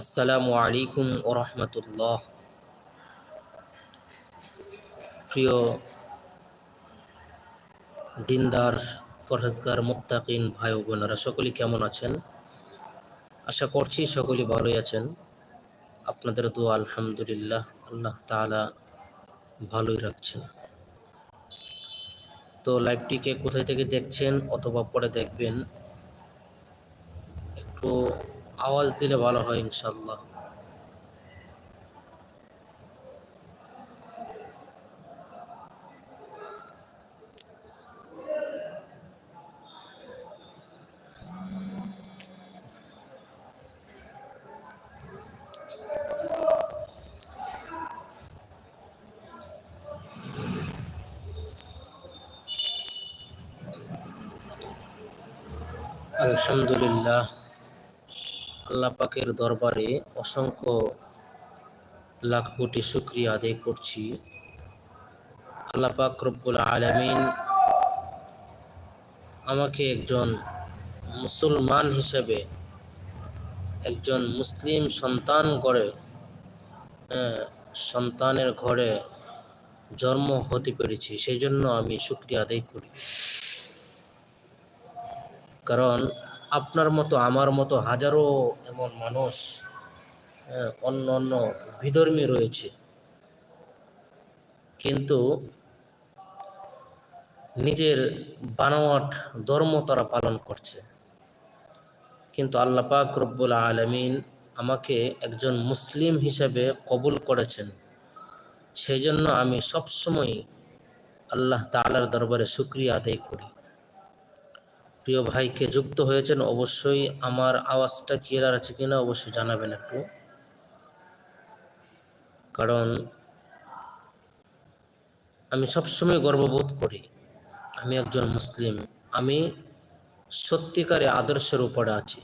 আসসালামু আলাইকুম ও রহমতুল্লাহ। প্রিয় দিনদার ফরহেজগার মুত্তাকিন ভাই বোনেরা, সকলেই কেমন আছেন? আশা করছি সকলেই ভালোই আছেন। আপনাদের দোয়া আলহামদুলিল্লাহ আল্লাহ তাআলা ভালোই রাখছেন। তো লাইভটিকে কোথায় থেকে দেখছেন অথবা পরে দেখবেন, একটু আওয়াজ দিলে ভালো হয় ইনশাল্লাহ আলহামদুলিল্লাহ আল্লাহ পাকের দরবারে অসংখ্য লাখ কোটি শুক্রিয়া আদায় করছি। আল্লাহ পাক রব্বুল আলমিন আমাকে একজন মুসলমান হিসেবে, একজন মুসলিম সন্তান গড়ে সন্তানের ঘরে জন্ম হতে পেরেছি সেই জন্য আমি শুক্রিয়া আদায় করি। কারণ আপনার মতো আমার মতো হাজারো এমন মানুষ হ্যাঁ, অন্য অন্য বিধর্মী রয়েছে। কিন্তু নিজের বানোয়াট ধর্ম তারা পালন করছে। কিন্তু আল্লাহ পাক রব্বুল আলমিন আমাকে একজন মুসলিম হিসেবে কবুল করেছেন। সেই জন্য আমি সবসময় আল্লাহ তালার দরবারে শুক্রিয়া আদায় করি। প্রিয় ভাইকে যুক্ত হয়েছেন, অবশ্যই আমার আওয়াজটা ক্লিয়ার আছে কিনা অবশ্যই জানাবেন একটু। কারণ আমি সবসময় গর্ববোধ করি, আমি একজন মুসলিম, আমি সত্যিকারে আদর্শের উপরে আছি।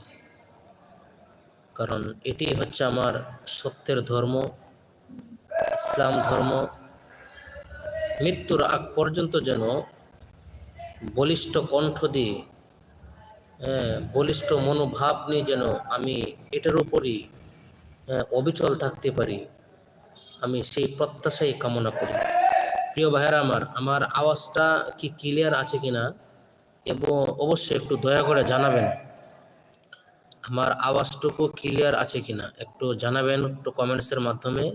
কারণ এটি হচ্ছে আমার সত্যের ধর্ম, ইসলাম ধর্ম। মৃত্যুর আগ পর্যন্ত যেন বলিষ্ঠ কণ্ঠ দিয়ে বলিষ্ঠ মনোভাব নিয়ে যেন আমি এটার উপরই হ্যাঁ, অবিচল থাকতে পারি আমি সেই প্রত্যাশাই কামনা করি। প্রিয় ভাইয়েরা আমার আমার আওয়াজটা কি ক্লিয়ার আছে কিনা? এবং অবশ্যই একটু দয়া করে জানাবেন আমার আওয়াজটুকু ক্লিয়ার আছে কিনা? একটু জানাবেন একটু কমেন্টসের মাধ্যমে।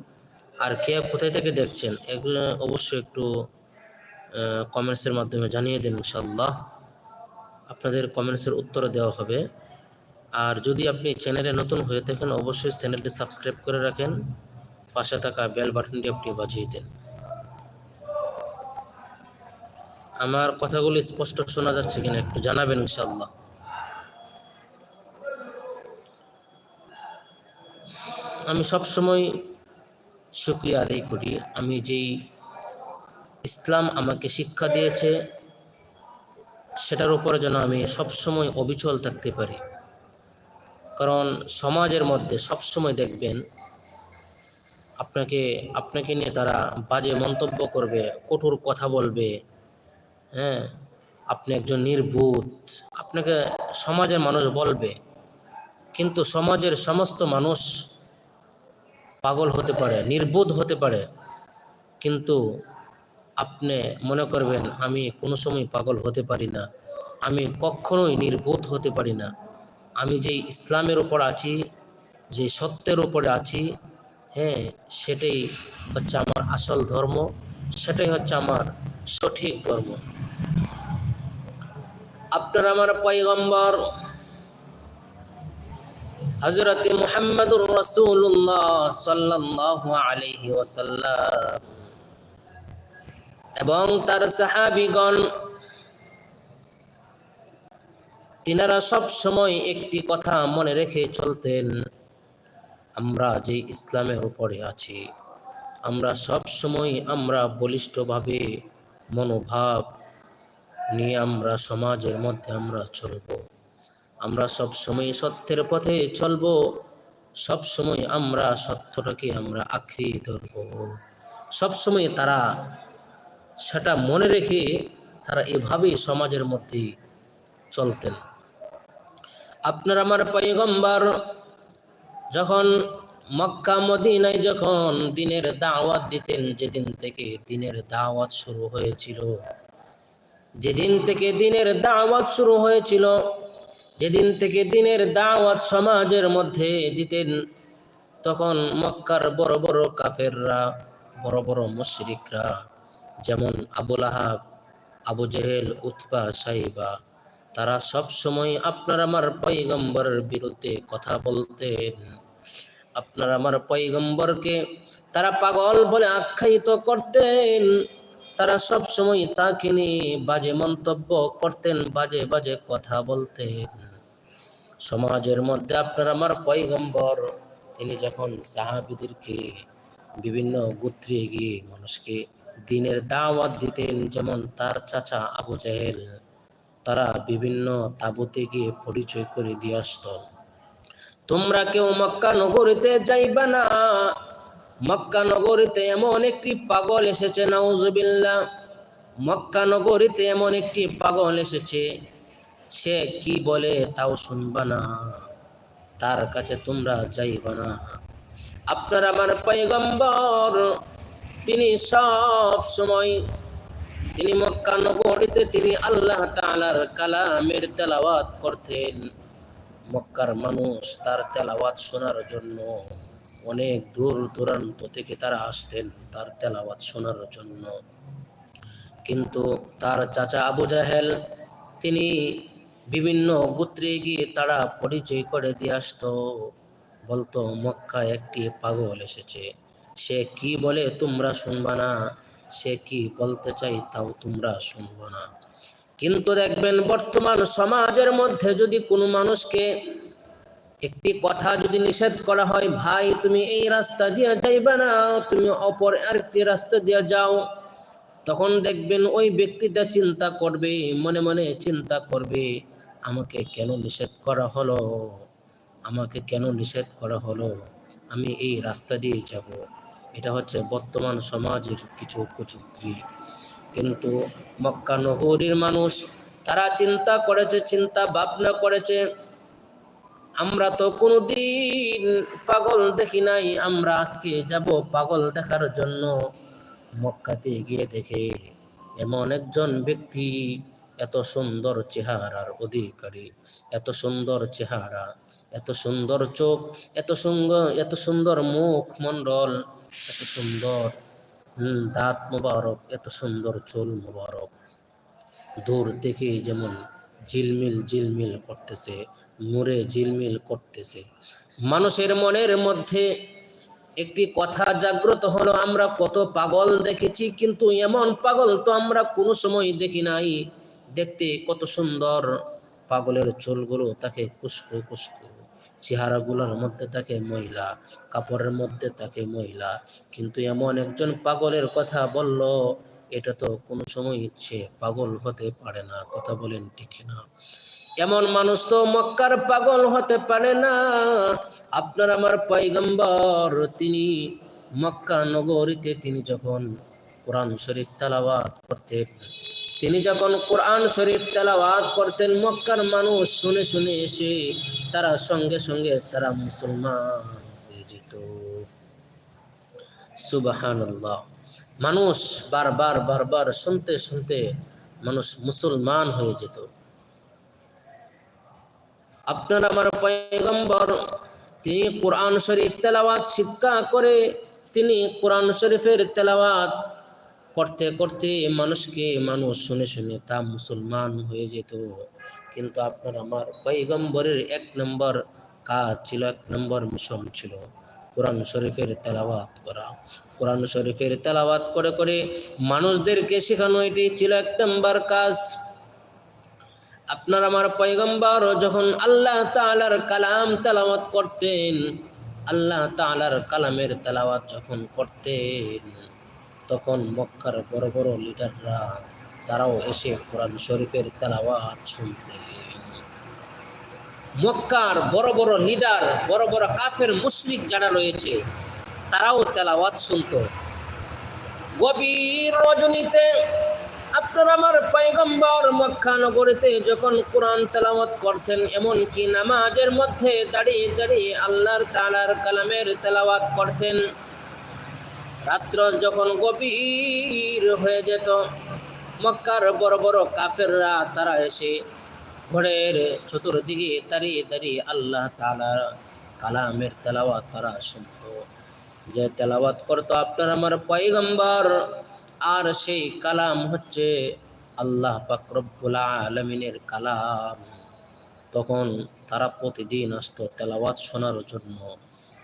আর কে কোথায় থেকে দেখছেন এগুলো অবশ্যই একটু কমেন্টসের মাধ্যমে জানিয়ে দিন ইনশাল্লাহ আপনাদের কমেন্টসের উত্তর দেওয়া হবে। আর যদি আপনি চ্যানেলে নতুন হয়ে থাকেন, অবশ্যই চ্যানেলটি সাবস্ক্রাইব করে রাখেন। পাশে থাকা বেল বাটনটি আপনি বাজিয়ে দেন। আমার কথাগুলি স্পষ্ট শোনা যাচ্ছে কিনা একটু জানাবেন ইনশাল্লাহ আমি সব সময় শুক্রিয়া আদায় করি। আমি যেই ইসলাম আমাকে শিক্ষা দিয়েছে সেটার উপরে যেন আমি সবসময় অবিচল থাকতে পারি। কারণ সমাজের মধ্যে সবসময় দেখবেন, আপনাকে আপনাকে নিয়ে তারা বাজে মন্তব্য করবে, কঠোর কথা বলবে হ্যাঁ? আপনি একজন নির্বুধ আপনাকে সমাজের মানুষ বলবে। কিন্তু সমাজের সমস্ত মানুষ পাগল হতে পারে, নির্বোধ হতে পারে। কিন্তু আপনি মনে করবেন, আমি কোনো সময় পাগল হতে পারি না। আমি কখনোই নির্বোধ হতে পারি না। আমি যেই ইসলামের ওপর আছি, যে সত্যের উপরে আছি হ্যাঁ সেটাই হচ্ছে আমার আসল ধর্ম, সেটাই হচ্ছে আমার সঠিক ধর্ম। আপনার আমার পয়গম্বর হজরত মুহাম্মদুর রসুল্লাহ সাল্লাহ আলহি ওসাল্লাম এবং তার সাহাবিগণ, তিনারা সব সময় একটি কথা মনে রেখে চলতেন, আমরা যে ইসলামের উপরে আছি, আমরা সব সময় আমরা বলিষ্ঠভাবে মনোভাব নিয়ে আমরা সমাজের মধ্যে আমরা চলব। আমরা সব সময় সত্যের পথে চলব, সব সময় আমরা সত্যটাকে আমরা আঁকড়ে ধরব। সব সময় তারা সেটা মনে রেখে তারা এভাবেই সমাজের মধ্যে চলতেন। আপনার আমার পয়গম্বর, যখন মক্কা, মদিনায় যখন দিনের দাওয়াত দিতেন, যেদিন থেকে দিনের দাওয়াত শুরু হয়েছিল, যেদিন থেকে দিনের দাওয়াত শুরু হয়েছিল, যেদিন থেকে দিনের দাওয়াত সমাজের মধ্যে দিতেন, তখন মক্কার বড় বড় কাফেররা, বড় বড় মুশরিকরা যেমন আবুল আহাব আবু জেহেল উৎপা সাইবা, তারা সব সময় আপনার আমার পৈগম্বরের বিরুদ্ধে কথা বলতেন। আপনার আমার পৈগম্বরকে তারা পাগল বলে আখ্যায়িত করতেন। তারা সব সময় তাকে নিয়ে বাজে মন্তব্য করতেন, বাজে বাজে কথা বলতেন। সমাজের মধ্যে আপনার আমার পৈগম্বর তিনি যখন সাহাবিদেরকে বিভিন্ন গোত্রে গিয়ে মানুষকে দিনের দাওয়াত দিতেন যেমন তার চাচা আবু জাহেল। তারা বিভিন্ন তাবুতে গিয়ে পরিচয় করে দিয়ে আসত। তোমরা কেউ মক্কা নগরীতে যাইবা না। মক্কা নগরীতে এমন একটি পাগল এসেছে, নাউজুবিল্লাহ। মক্কা নগরীতে এমন একটি পাগল এসেছে, সে কি বলে তাও শুনবা না। তার কাছে তোমরা যাইবা না। আপনার আমার পয়গম্বর তিনি সব সময় তিনি মক্কা নগরীতে তিনি আল্লাহ তাআলার কালামের তেলাওয়াত করতেন। মক্কার মানুষ তার তেলাওয়াত শোনার জন্য অনেক দূর দূরান্ত থেকে তারা আসতেন তার তেলাওয়াত শোনার জন্য। কিন্তু তার চাচা আবু জাহেল তিনি বিভিন্ন গোত্রে গিয়ে তারা পরিচয় করে দিয়ে আসতো। বলতো মক্কা একটি পাগল এসেছে। সে কি বলে তোমরা শুনবা না? সে কি বলতে চাই তাও তোমরা শুনব না। কিন্তু দেখবেন বর্তমান সমাজের মধ্যে যদি কোনো মানুষকে একটি কথা যদি নিষেধ করা হয়, ভাই, তুমি এই রাস্তা দিয়ে যাইবে না, তুমি অপর আরেকটি রাস্তা দিয়ে যাও। তখন দেখবেন ওই ব্যক্তিটা চিন্তা করবে, মনে মনে চিন্তা করবে, আমাকে কেন নিষেধ করা হলো? আমাকে কেন নিষেধ করা হলো? আমি এই রাস্তা দিয়ে যাব। এটা হচ্ছে বর্তমান সমাজের কিছু কুচুক্রি। কিন্তু মক্কা নগরীর মানুষ, তারা চিন্তা করেছে, চিন্তা ভাবনা করেছে, আমরা তো কোনোদিন পাগল দেখি নাই, আমরা আজকে যাব পাগল দেখার জন্য। মক্কাতে গিয়ে দেখে এমন একজন ব্যক্তি, এত সুন্দর চেহারার অধিকারী, এত সুন্দর চেহারা। এত সুন্দর চোখ এত সুন্দর এত সুন্দর মুখ মণ্ডল এত সুন্দর হুম, দাঁত মোবারক এত সুন্দর চুল মোবারক। দূর থেকে যেমন ঝিলমিল ঝিলমিল করতেছে নূরে ঝিলমিল করতেছে। মানুষের মনের মধ্যে একটি কথা জাগ্রত হলো আমরা কত পাগল দেখেছি কিন্তু এমন পাগল তো আমরা কোনো সময় দেখি নাই। দেখতে কত সুন্দর পাগলের চুলগুলো তাকে কুস্কু কুস্কু চেহারাগুলোর মধ্যে থাকে মহিলা, কাপড়ের মধ্যে থাকে মহিলা। কিন্তু এমন একজন পাগলের কথা বলল, এটা তো কোনো সময় সে পাগল হতে পারে না, কথা বলেন ঠিক না। এমন মানুষ তো মক্কার পাগল হতে পারে না। আপনার আমার পয়গম্বর, তিনি মক্কা নগরীতে তিনি যখন কোরআন শরীফ তেলাওয়াত করতেন তিনি যখন কোরআন শরীফ তেলাওয়াত করতেন, মক্কার মানুষ শুনে শুনে এসে তারা সঙ্গে সঙ্গে তারা মুসলমান হয়ে যেত। সুবাহান্লাহ মানুষ বারবার বারবার শুনতে শুনতে মানুষ মুসলমান হয়ে যেত। আপনার আমার পয়গম্বর, তিনি কোরআন শরীফ তেলাওয়াত শিক্ষা করে, তিনি কোরআন শরীফের তেলাওয়াত করতে করতে মানুষকে মানুষ শুনে শুনে তা মুসলমান হয়ে যেত। কিন্তু আপনার আমার পৈগম্বরের এক নম্বর কাজ ছিল, এক নম্বর মিশন ছিল কোরআন শরীফের তেলাওয়াত করা। কোরআন শরীফের তেলাওয়াত করে করে মানুষদেরকে শেখানো এটি ছিল এক নম্বর কাজ। আপনার আমার পয়গম্বর যখন আল্লাহ তাআলার কালাম তেলাওয়াত করতেন, আল্লাহ তাআলার কালামের তেলাওয়াত যখন করতেন তখন মক্কার বড় বড় লিডাররা তারাও এসে কোরআন শরীফের তেলাওয়াত শুনতে মক্কার বড় বড় লিডার, বড় বড় কাফের, মুশরিক যারা রয়েছে, তারাও তেলাওয়াত শুনত। গভীর রজনীতে আপনার আমার পয়গম্বর মক্কা নগরীতে যখন কোরআন তেলাওয়াত করতেন, এমনকি নামাজের মধ্যে দাঁড়িয়ে দাঁড়িয়ে আল্লাহর তালার কালামের তেলাওয়াত করতেন রাত্র যখন গভীর হয়ে যেত, মক্কার বড় বড় কাফেররা তারা এসে ঘরের চতুর্দিকে দাঁড়িয়ে দাঁড়িয়ে আল্লাহ তালার কালামের তেলাওয়াত তারা শুনত। যে তেলাওয়াত করতো আপনার আমার পয়গম্বর, আর সেই কালাম হচ্ছে আল্লাহ পাকরবুল আলমিনের কালাম। তখন তারা প্রতিদিন আসতো তেলাওয়াত শোনার জন্য।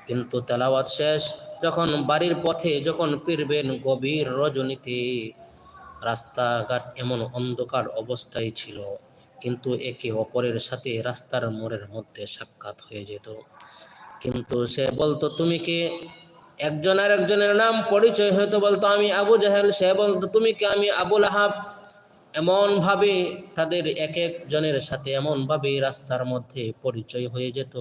কিন্তু তেলাওয়াত শেষ, যখন বাড়ির পথে যখন ফিরবেন গভীর রজনীতে। রাস্তাঘাট এমন অন্ধকার অবস্থায় ছিল, কিন্তু একে অপরের সাথে রাস্তার মোড়ের মধ্যে সাক্ষাৎ হয়ে যেত। কিন্তু সে বলতো, তুমি কে? একজন আর একজনের নাম পরিচয় হয়তো বলতো আমি আবু জাহেল। সে বলতো, তুমি কে? আমি আবুল আহাব এমনভাবে তাদের এক একজনের সাথে এমনভাবে রাস্তার মধ্যে পরিচয় হয়ে যেত।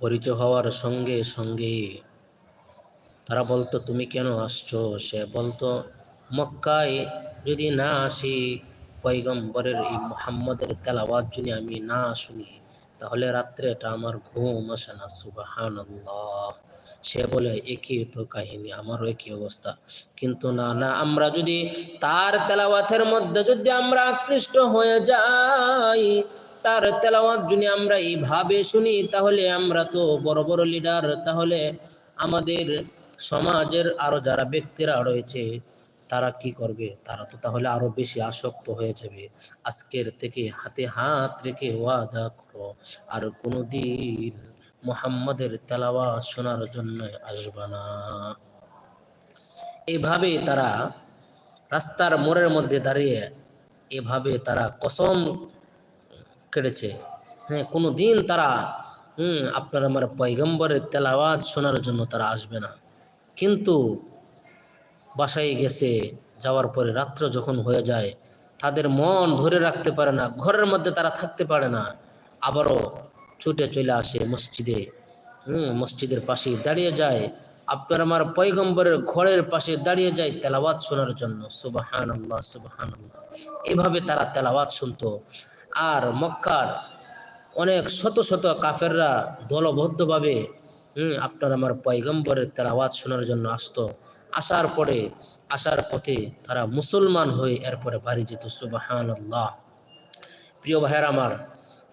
পরিচয় হওয়ার সঙ্গে সঙ্গে তারা বলতো, তুমি কেন আসছো? সে বলতো, মক্কায় যদি না আসি পৈগম্বরের এই মোহাম্মদের তেলাওয়াত যদি আমি না শুনি, তাহলে রাত্রে এটা আমার ঘুম আসে না। সুবাহান সে বলে একই তো কাহিনী, আমারও একই অবস্থা। কিন্তু না না, আমরা যদি তার তেলাওয়াতের মধ্যে যদি আমরা আকৃষ্ট হয়ে যাই তার তেলাওয়াত যদি আমরা এইভাবে শুনি, তাহলে আমরা তো বড় বড় লিডার তাহলে আমাদের সমাজের আরও যারা ব্যক্তিরা রয়েছে, তারা কি করবে? তারা তো তাহলে আরও বেশি আসক্ত হয়ে যাবে। আজকের থেকে হাতে হাত রেখে ওয়াদা করো। আর কোনোদিন মোহাম্মদের তেলাওয়াত শোনার জন্য আসবে না। এভাবে তারা রাস্তার মোড়ের মধ্যে দাঁড়িয়ে, এভাবে তারা কসম কেটেছে। হ্যাঁ কোনো দিন তারা, হুম, আপনার আমার পয়গম্বরের তেলাওয়াত শোনার জন্য তারা আসবে না। কিন্তু বাসায় গেছে, যাওয়ার পরে রাত্র যখন হয়ে যায়, তাদের মন ধরে রাখতে পারে না, ঘরের মধ্যে তারা থাকতে পারে না। আবারও ছুটে চলে আসে মসজিদে, হুম, মসজিদের পাশে দাঁড়িয়ে যায়। আপনার আমার পয়গম্বরের ঘরের পাশে দাঁড়িয়ে যায় তেলাওয়াত শোনার জন্য। সুবাহান আল্লাহ সুবাহান আল্লাহ এভাবে তারা তেলাওয়াত শুনতো। আর মক্কার অনেক শত শত কাফেররা দলবদ্ধভাবে আপনার আমার পয়গম্বরের তেলাওয়াত শোনার জন্য আসতো। আসার পরে, আসার পথে তারা মুসলমান হয়ে এরপরে বাড়ি যেত সুবাহান আল্লাহ প্রিয় ভাইয়ার আমার,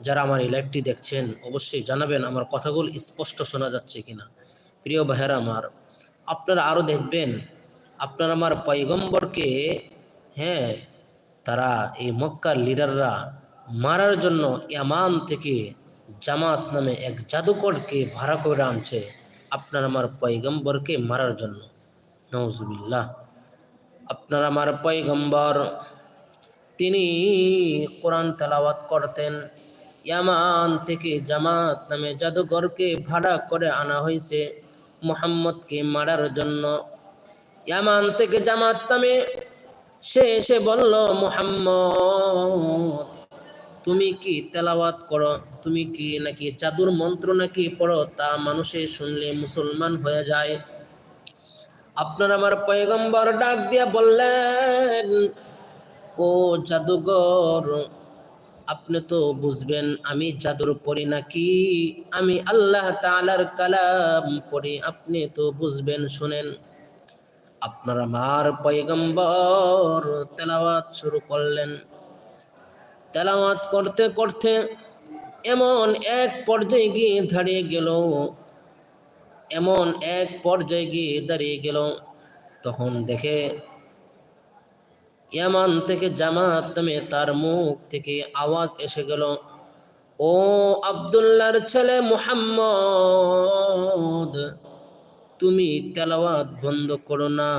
যারা আমার এই লাইভটি দেখছেন, অবশ্যই জানাবেন আমার কথাগুলো স্পষ্ট শোনা যাচ্ছে কিনা। প্রিয় ভাইয়ার আমার, আপনারা আরও দেখবেন, আপনার আমার পয়গম্বরকে হ্যাঁ তারা এই মক্কার লিডাররা মারার জন্য ইয়ামান থেকে জামাত নামে এক জাদুকরকে ভাড়া করে আনছে আপনার আমার পয়গম্বরকে মারার জন্য। নজবিল্লাহ আপনার আমার পয়গম্বর, তিনি কোরআন তেলাওয়াত করতেন। ইয়ামান থেকে জামাত নামে জাদুঘরকে ভাড়া করে আনা হয়েছে মোহাম্মদকে মারার জন্য। ইয়ামান থেকে জামাত নামে সে এসে বলল, মোহাম্মদ তুমি কি তেলাওয়াত করো? তুমি কি নাকি চাদুর মন্ত্র নাকি পড়ো? তা মানুষে শুনলে মুসলমান হয়ে যায়। আপনার আমার পয়গম্বর ডাক দিয়া বললেন, ও জাদুঘর, আপনি তো বুঝবেন আমি জাদুর পড়ি নাকি? আমি আল্লাহ তালার কালাম পড়ি আপনি তো বুঝবেন, শুনেন। আপনার আমার পয়গম্বর তেলাওয়াত শুরু করলেন। তেলাওয়াত করতে করতে এমন এক পর্যায়ে গিয়ে দাঁড়িয়ে গেল। এমন এক পর্যায়ে গিয়ে দাঁড়িয়ে গেল। তখন দেখে ইয়ামান থেকে জামাত নামে তার মুখ থেকে আওয়াজ এসে গেল, ও আবদুল্লার ছেলে মুহাম্মদ, তুমি তেলাওয়াত বন্ধ করো না।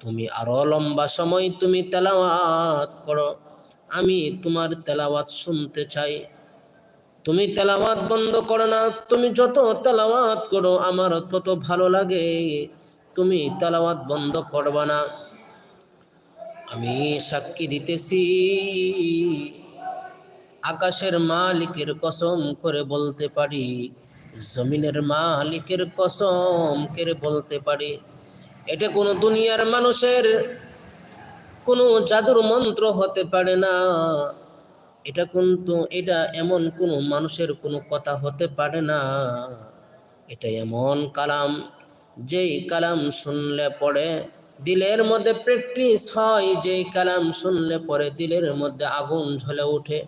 তুমি আরও লম্বা সময় তুমি তেলাওয়াত করো। আমি তোমার তেলাওয়াত শুনতে চাই। তুমি তেলাওয়াত বন্ধ করো না, তুমি যত তেলাওয়াত করো, আমার তত ভালো লাগে। তুমি তেলাওয়াত বন্ধ করবা না। আমি সাক্ষী দিতেছি। আকাশের মালিকের কসম করে বলতে পারি, জমিনের মালিকের কসম করে বলতে পারি। এটা কোনো দুনিয়ার মানুষের কোনো জাদুর মন্ত্র হতে পারে না। এটা কিন্তু, এটা এমন কোনো মানুষের কোনো কথা হতে পারে না। এটা এমন কালাম, যেই কালাম শুনলে পরে দিলের মধ্যে প্র্যাকটিস হয়, যেই কালাম শুনলে পরে দিলের মধ্যে আগুন ঝলে ওঠে।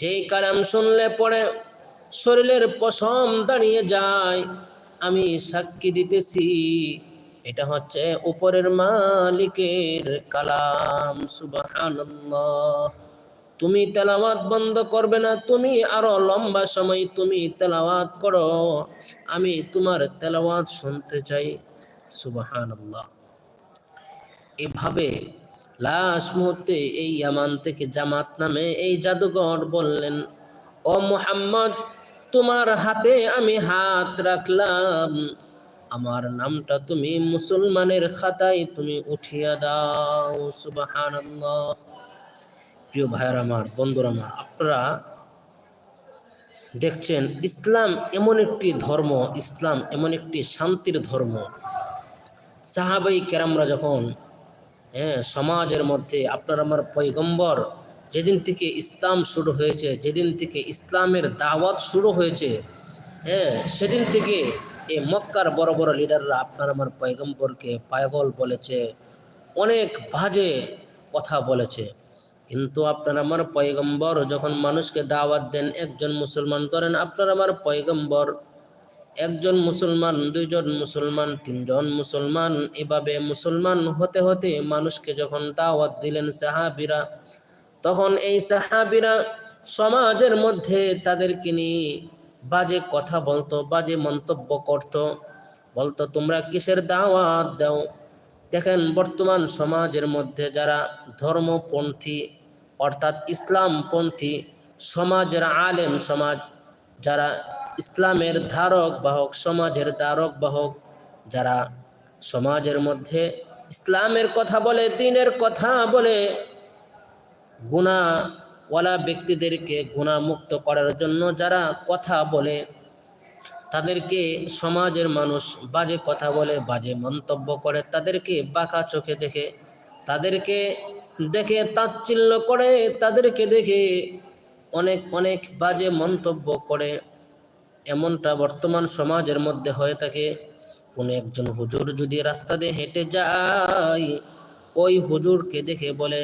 যেই কালাম শুনলে পরে শরীরের পশম দাঁড়িয়ে যায়, আমি সাক্ষী দিতেছি এটা হচ্ছে উপরের মালিকের কালাম, সুবহানাল্লাহ। তুমি তেলাওয়াত বন্ধ করবে না, তুমি আরও লম্বা সময় তুমি তেলাওয়াত করো। আমি তোমার তেলাওয়াত শুনতে চাই, সুবহানাল্লাহ। এভাবে লাশ মুহূর্তে এই ইয়ামান থেকে জামাত নামে এই জাদুঘর বললেন, ও মোহাম্মদ, তোমার হাতে আমি হাত রাখলাম। আমার নামটা তুমি মুসলমানের খাতায় তুমি উঠিয়া দাও, সুবহানাল্লাহ। প্রিয় ভাইয়ের আমার, বন্ধুর আমার, আপনারা দেখছেন, ইসলাম এমন একটি ধর্ম, ইসলাম এমন একটি শান্তির ধর্ম। সাহাবাই কেরামরা যখন হ্যাঁ সমাজের মধ্যে, আপনার আমার পৈগম্বর যেদিন থেকে ইসলাম শুরু হয়েছে, যেদিন থেকে ইসলামের দাওয়াত শুরু হয়েছে হ্যাঁ সেদিন থেকে এই মক্কার বড় বড় লিডাররা আপনার আমার পয়গম্বরকে পায়গল বলেছে, অনেক বাজে কথা বলেছে। কিন্তু আপনার আমার পয়গম্বর যখন মানুষকে দাওয়াত দেন, একজন মুসলমান ধরেন, আপনার আমার পয়গম্বর একজন মুসলমান, দুইজন মুসলমান, তিনজন মুসলমান, এভাবে মুসলমান হতে হতে মানুষকে যখন দাওয়াত দিলেন সাহাবিরা, তখন এই সাহাবিরা সমাজের মধ্যে তাদেরকে নিয়ে বাজে কথা বলতো বাজে মন্তব্য করত, বলতো, তোমরা কিসের দাওয়াত দাও? দেখেন, বর্তমান সমাজের মধ্যে যারা ধর্মপন্থী, অর্থাৎ ইসলামপন্থী, সমাজের আলেম সমাজ, যারা ইসলামের ধারক বাহক, সমাজের ধারক বাহক, যারা সমাজের মধ্যে ইসলামের কথা বলে, দিনের কথা বলে গুণাওয়ালা ব্যক্তিদেরকে গুণামুক্ত করার জন্য যারা কথা বলে, তাদেরকে সমাজের মানুষ বাজে কথা বলে, বাজে মন্তব্য করে, তাদেরকে বাঁকা চোখে দেখে, তাদেরকে দেখে তাচ্ছিল্য করে, তাদেরকে দেখে অনেক অনেক বাজে মন্তব্য করে। এমনটা বর্তমান সমাজের মধ্যে হয়ে থাকে। কোনো একজন হুজুর যদি রাস্তা দিয়ে হেঁটে যায়, ওই হুজুরকে দেখে বলে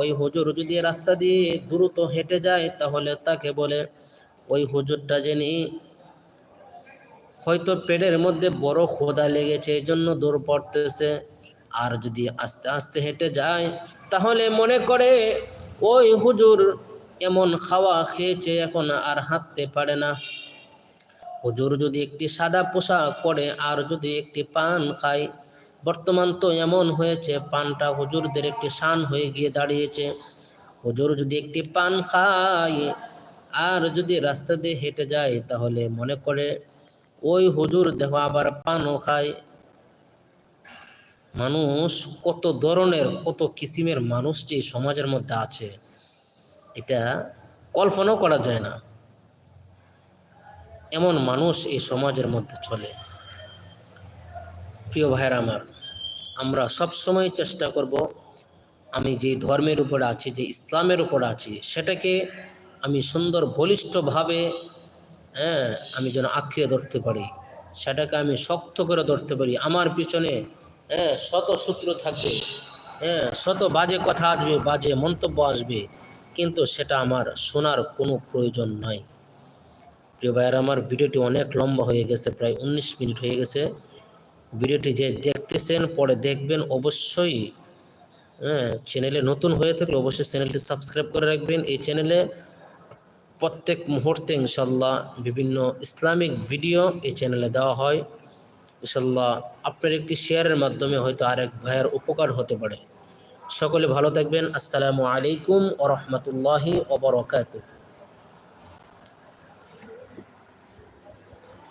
ওই হুজুর যদি রাস্তা দিয়ে দ্রুত হেঁটে যায়, তাহলে তাকে বলে, ওই হুজুরটা জেনে হয়তো পেটের মধ্যে বড় খোদা লেগেছে এই জন্য দূর পড়তেছে, আর যদি আস্তে আস্তে হেঁটে যায়, তাহলে মনে করে, ওই হুজুর এমন খাওয়া খেয়েছে, এখন আর হাঁটতে পারে না। হুজুর যদি একটি সাদা পোশাক পরে, আর যদি একটি পান খায় বর্তমান তো এমন হয়েছে, পানটা হুজুরদের একটি শান হয়ে গিয়ে দাঁড়িয়েছে। হুজুর যদি একটি পান খায়, আর যদি রাস্তা দিয়ে হেঁটে যায়, তাহলে মনে করে ওই হুজুর দেখো আবার পানও খায়। মানুষ কত ধরনের, কত কিসিমের মানুষ যে সমাজের মধ্যে আছে, এটা কল্পনাও করা যায় না। এমন মানুষ এই সমাজের মধ্যে চলে। প্রিয় ভাইয়ের আমার আমরা সব সময় চেষ্টা করব, আমি যে ধর্মের উপরে আছি, যে ইসলামের উপর আছি, সেটাকে আমি সুন্দর বলিষ্ঠভাবে হ্যাঁ আমি যেন আঁকড়িয়ে ধরতে পারি, সেটাকে আমি শক্ত করে ধরতে পারি। আমার পিছনে হ্যাঁ শত সূত্র থাকবে হ্যাঁ শত বাজে কথা আসবে, বাজে মন্তব্য আসবে, কিন্তু সেটা আমার শোনার কোনো প্রয়োজন নাই। প্রিয় ভাইয়ের, আমার ভিডিওটি অনেক লম্বা হয়ে গেছে, প্রায় উনিশ মিনিট হয়ে গেছে। ভিডিওটি যে দেখতেছেন, পরে দেখবেন, অবশ্যই হ্যাঁ চ্যানেলে নতুন হয়ে থাকলে অবশ্যই চ্যানেলটি সাবস্ক্রাইব করে রাখবেন। এই চ্যানেলে প্রত্যেক মুহূর্তে ইনশাল্লাহ বিভিন্ন ইসলামিক ভিডিও এই চ্যানেলে দেওয়া হয়। ইনশাল্লাহ আপনার একটি শেয়ারের মাধ্যমে হয়তো আরেক ভাইয়ের উপকার হতে পারে। সকলে ভালো থাকবেন। আসসালামু আলাইকুম ও রহমতুল্লাহি ওবরকাতুহ